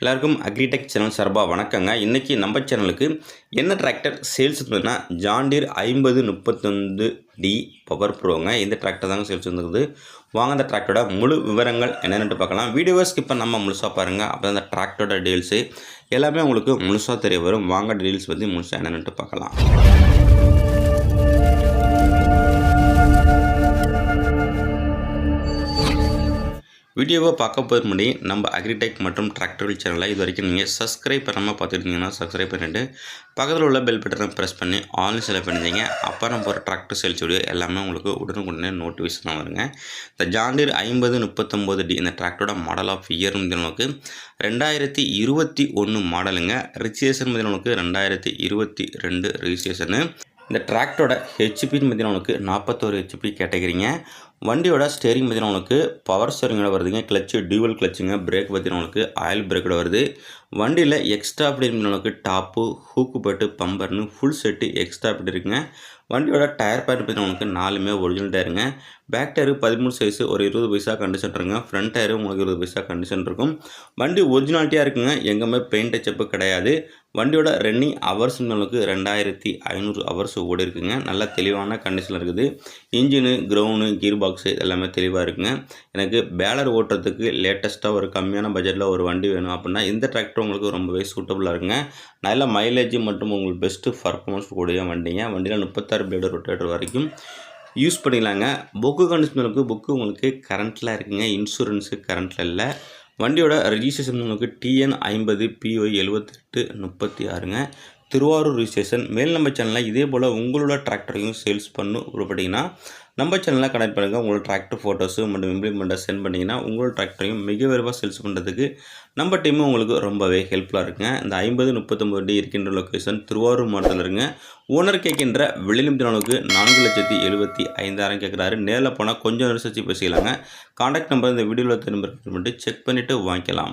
எல்லாருக்கும் agritech channel சார்பாக வணக்கங்க. இன்றைக்கி நம்ம சேனலுக்கு என்ன டிராக்டர் சேல்ஸ் இருந்ததுன்னா ஜாண்டீர் ஐம்பது முப்பத்தொன்று டி பவர் ப்ரோங்க இந்த டிராக்டர் தாங்க சேல்ஸ் வந்துருக்குது. வாங்க அந்த டிராக்டரோட முழு விவரங்கள் என்னென்னு பார்க்கலாம். வீடியோவை ஸ்கிப் பண்ணாமல் முழுசாக பாருங்கள் அப்போ அந்த டிராக்டரோட டீல்ஸு எல்லாமே உங்களுக்கு முழுசாக தெரிய வரும். வாங்க டீல்ஸ் வந்து முழுசாக என்னென்னு பார்க்கலாம். வீடியோவை பார்க்க போகிற முன்னாடி நம்ம அக்ரிடெக் மற்றும் டிராக்டர்கள் சேனலை இது வரைக்கும் நீங்கள் சப்ஸ்கிரைப் பண்ணாமல் பார்த்துருந்தீங்கன்னா சப்ஸ்கிரைப் பண்ணிவிட்டு பக்கத்தில் உள்ள பெல் பட்டனை ப்ரெஸ் பண்ணி ஆன்லைன் செலக்ட் பண்ணிருந்தீங்க அப்போ நம்ம ஒரு டிராக்டர் சேல்ஸ் வீடியோ எல்லாமே உங்களுக்கு உடனுக்குடனே நோட்டிஃபிகேஷன் வருங்க. இந்த ஜாண்டீர் ஐம்பது முப்பத்தொம்போது டி இந்த டிராக்டரோட மாடல் ஆஃப் இயர் நமக்கு ரெண்டாயிரத்தி இருபத்தி ஒன்று மாடலுங்க ரிஜிஸ்ட்ரேஷன் நமக்கு ரெண்டாயிரத்தி இருபத்தி ரெண்டு ரிஜிஸ்ட்ரேஷனு இந்த டிராக்டரோட ஹெச்பின்னு பார்த்தீங்கன்னா உனக்கு நாற்பத்தோரு ஹெச்பி கேட்டகிரிங்க. வண்டியோட ஸ்டேரிங் பார்த்தீங்கன்னா உனக்கு பவர் ஸ்டேரிங்கோட வருதுங்க. கிளச்சு டியூவல் கிளச்சுங்க பிரேக் பார்த்தீங்கன்னா உங்களுக்கு ஆயில் பிரேக்கோட வருது. வண்டியில் எக்ஸ்ட்ரா அப்படின்னு உங்களுக்கு டாப்பு ஹூக்கு பட்டு பம்பர்னு ஃபுல் செட்டு எக்ஸ்ட்ரா அப்படி இருக்குங்க. வண்டியோட டயர் பேர் பார்த்தீங்கன்னா உனக்கு நாலுமே ஒரிஜினல் டயருங்க பேக் டயரு பதிமூணு சைஸு ஒரு இருபது பைசா கண்டிஷன் இருக்குங்க. ஃப்ரண்ட் டயரு உங்களுக்கு இருபது பைசா கண்டிஷன் இருக்கும். வண்டி ஒரிஜினாலிட்டியாக இருக்குங்க. எங்கேயுமே பெயிண்ட் டச்சப்பு கிடையாது. வண்டியோட ரன்னிங் ஹவர்ஸ் உங்களுக்கு ரெண்டாயிரத்தி ஐநூறு ஹவர்ஸ் ஓடி இருக்குங்க நல்ல தெளிவான கண்டிஷனில் இருக்குது. இன்ஜினு கிரௌனு கீர் பாக்ஸ் எல்லாமே தெளிவாக இருக்குங்க. எனக்கு பேலர் ஓட்டுறதுக்கு லேட்டஸ்ட்டாக ஒரு கம்மியான பட்ஜெட்டில் ஒரு வண்டி வேணும் அப்படின்னா இந்த டிராக்டர் உங்களுக்கு ரொம்பவே சூட்டபுளாக இருக்குங்க. நல்ல மைலேஜ் மற்றும் உங்களுக்கு பெஸ்ட்டு பர்ஃபார்மன்ஸ் கூடிய வண்டிங்க. வண்டியில் முப்பத்தாறு பிளேடு ரொட்டேட்டர் வரைக்கும் யூஸ் பண்ணிக்கலாங்க. புக்கு கண்டிஷனருக்கு புக்கு உங்களுக்கு கரண்ட்டில் இருக்குங்க. இன்சூரன்ஸு கரண்ட்டில் இல்லை. வண்டியோட ரெஜிஸ்ட்ரேஷன் உங்களுக்கு டிஎன் ஐம்பது பிஒய் எழுபத்தெட்டு முப்பத்தி ஆறுங்க. திருவாரூர் ரிஜிஸ்ட்ரேஷன் மேல் நம்ம சேனலில் இதே போல் உங்களோட டிராக்டரையும் சேல்ஸ் பண்ணு அப்படின்னா நம்ம சேனலில் கனெக்ட் பண்ணுங்கள் உங்களோட டிராக்டர் ஃபோட்டோஸு மற்றும் இம்ப்ளிமெண்ட்டை சென்ட் பண்ணிங்கன்னா உங்களோட டிராக்டரையும் மிக விரைவாக சேல்ஸ் பண்ணுறதுக்கு நம்ம டீமும் உங்களுக்கு ரொம்பவே ஹெல்ப்ஃபுல்லாக இருக்குங்க. இந்த ஐம்பது முப்பத்தொம்பது டி இருக்கின்ற லொக்கேஷன் திருவாரூர் மாவட்டத்தில் இருங்க. ஓனர் கேட்கின்ற வெளிநிமிட அளவுக்கு நான்கு லட்சத்தி எழுபத்தி ஐந்தாயிரம் கேட்குறாரு. நேரில் போனால் கொஞ்சம் ரிசர்ச் பேசிக்கலாங்க. காண்டாக்ட் நம்பர் இந்த வீடியோவில் திரும்ப செக் பண்ணிவிட்டு வாங்கிக்கலாம்.